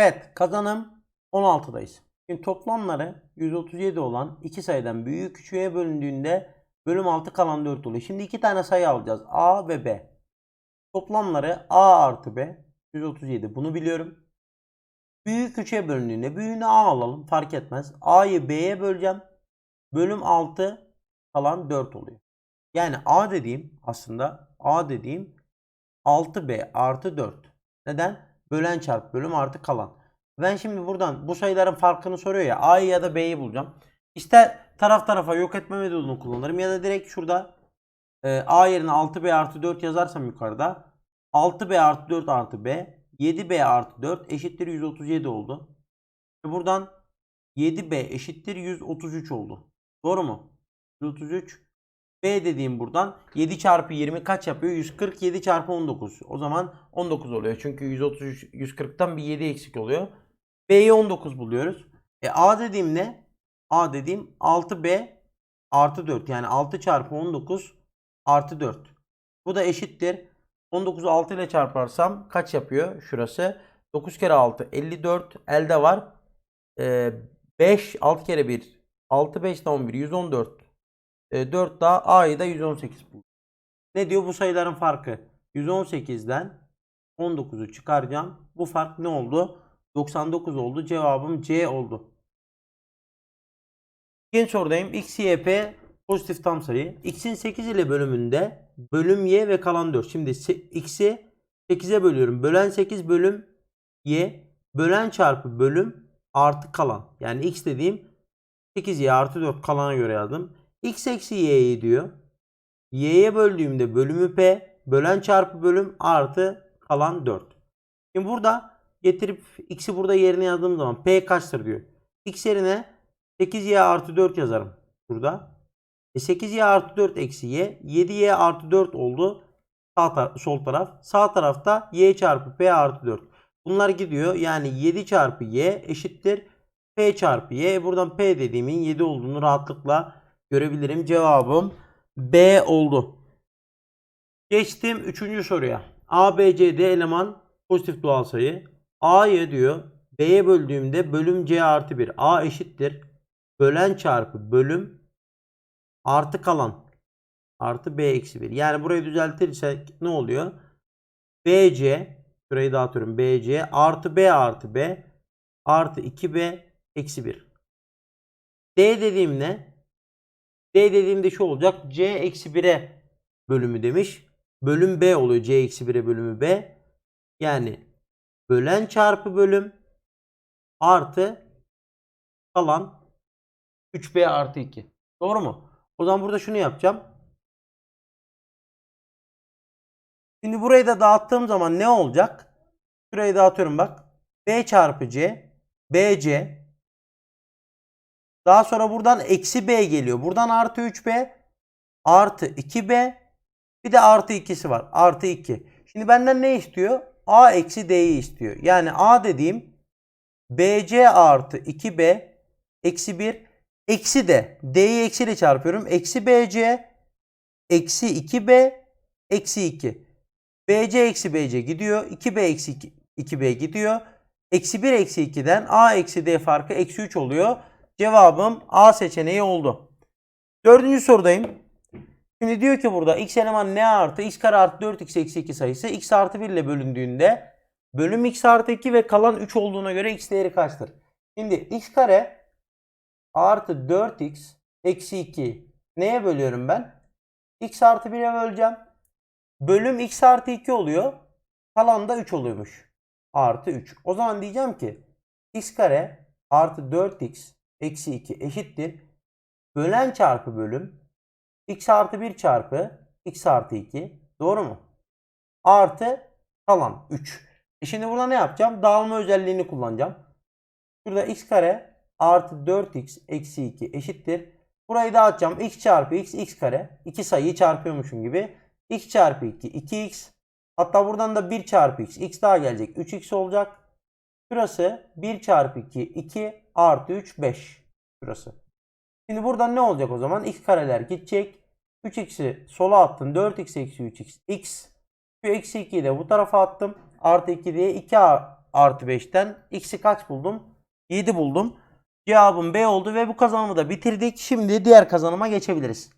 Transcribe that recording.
Evet kazanım 16'dayız. Şimdi toplamları 137 olan iki sayıdan büyük küçüğe bölündüğünde bölüm 6 kalan 4 oluyor. Şimdi iki tane sayı alacağız. A ve B. Toplamları A artı B 137. Bunu biliyorum. Büyük küçüğe bölündüğünde büyüğünü A alalım fark etmez. A'yı B'ye böleceğim. Bölüm 6 kalan 4 oluyor. Yani A dediğim aslında A dediğim 6B artı 4. Neden? Bölen çarp bölüm artı kalan. Ben şimdi buradan bu sayıların farkını soruyor ya A'yı ya da B'yi bulacağım. İster taraf tarafa yok etme metodunu kullanırım ya da direkt şurada e, A yerine 6B artı 4 yazarsam yukarıda 6B artı 4 artı B 7B artı 4 eşittir 137 oldu. Ve buradan 7B eşittir 133 oldu. Doğru mu? 133 B dediğim buradan 7 çarpı 20 kaç yapıyor? 147 çarpı 19. O zaman 19 oluyor. Çünkü 133 140'tan bir 7 eksik oluyor. B'yi 19 buluyoruz. E A dediğim ne? A dediğim 6B artı 4. Yani 6 çarpı 19 artı 4. Bu da eşittir. 19'u 6 ile çarparsam kaç yapıyor? Şurası. 9 kere 6 54 elde var. Ee, 5 6 kere 1 6 5 daha 11 114 e, 4 daha A'yı da 118 buldu. Ne diyor bu sayıların farkı? 118'den 19'u çıkaracağım. Bu fark ne oldu? 99 oldu. Cevabım C oldu. İkinci sorudayım. X, Y, P pozitif tam sayı. X'in 8 ile bölümünde bölüm Y ve kalan 4. Şimdi X'i 8'e bölüyorum. Bölen 8 bölüm Y. Bölen çarpı bölüm artı kalan. Yani X dediğim 8Y artı 4 kalana göre yazdım. X eksi Y'yi diyor. Y'ye böldüğümde bölümü P. Bölen çarpı bölüm artı kalan 4. Şimdi burada getirip X'i burada yerine yazdığım zaman P kaçtır diyor. X yerine 8Y artı 4 yazarım. Burada. E 8Y artı 4 eksi Y. 7Y artı 4 oldu. Sağ tar- sol taraf. Sağ tarafta Y çarpı P artı 4. Bunlar gidiyor. Yani 7 çarpı Y eşittir. P çarpı Y. E Buradan P dediğimin 7 olduğunu rahatlıkla görebilirim. Cevabım B oldu. Geçtim 3. soruya. A, B, C, D eleman pozitif doğal sayı. A'yı diyor B'ye böldüğümde bölüm C artı 1. A eşittir. Bölen çarpı bölüm artı kalan artı B eksi 1. Yani burayı düzeltirsek ne oluyor? BC şurayı dağıtıyorum. BC artı B artı B artı 2B eksi 1. D dediğim ne? D dediğimde şu olacak. C eksi 1'e bölümü demiş. Bölüm B oluyor. C eksi 1'e bölümü B. Yani bölen çarpı bölüm artı kalan 3B artı 2. Doğru mu? O zaman burada şunu yapacağım. Şimdi burayı da dağıttığım zaman ne olacak? Şurayı dağıtıyorum bak. B çarpı C. BC. Daha sonra buradan eksi B geliyor. Buradan artı 3B. Artı 2B. Bir de artı 2'si var. Artı 2. Şimdi benden ne istiyor? A eksi D'yi istiyor. Yani A dediğim BC artı 2B eksi 1 eksi D. D'yi eksiyle çarpıyorum. Eksi BC eksi 2B eksi 2. BC eksi BC gidiyor. 2B eksi 2, 2B gidiyor. Eksi 1 eksi 2'den A eksi D farkı eksi 3 oluyor. Cevabım A seçeneği oldu. Dördüncü sorudayım. Şimdi diyor ki burada x eleman n artı x kare artı 4x eksi 2 sayısı x artı 1 ile bölündüğünde bölüm x artı 2 ve kalan 3 olduğuna göre x değeri kaçtır? Şimdi x kare artı 4x eksi 2 neye bölüyorum ben? x artı 1'e böleceğim. Bölüm x artı 2 oluyor. Kalan da 3 oluyormuş. Artı 3. O zaman diyeceğim ki x kare artı 4x eksi 2 eşittir. Bölen çarpı bölüm x artı 1 çarpı x artı 2. Doğru mu? Artı kalan 3. E şimdi burada ne yapacağım? Dağılma özelliğini kullanacağım. Şurada x kare artı 4x eksi 2 eşittir. Burayı dağıtacağım. x çarpı x x kare. İki sayıyı çarpıyormuşum gibi. x çarpı 2 2x. Hatta buradan da 1 çarpı x. x daha gelecek. 3x olacak. Şurası 1 çarpı 2 2 artı 3 5. Şurası. Şimdi buradan ne olacak o zaman? x kareler gidecek. 3x'i sola attım. 4x eksi 3x. x. Şu eksi 2'yi de bu tarafa attım. Artı 2 diye 2 a- artı 5'ten x'i kaç buldum? 7 buldum. Cevabım B oldu ve bu kazanımı da bitirdik. Şimdi diğer kazanıma geçebiliriz.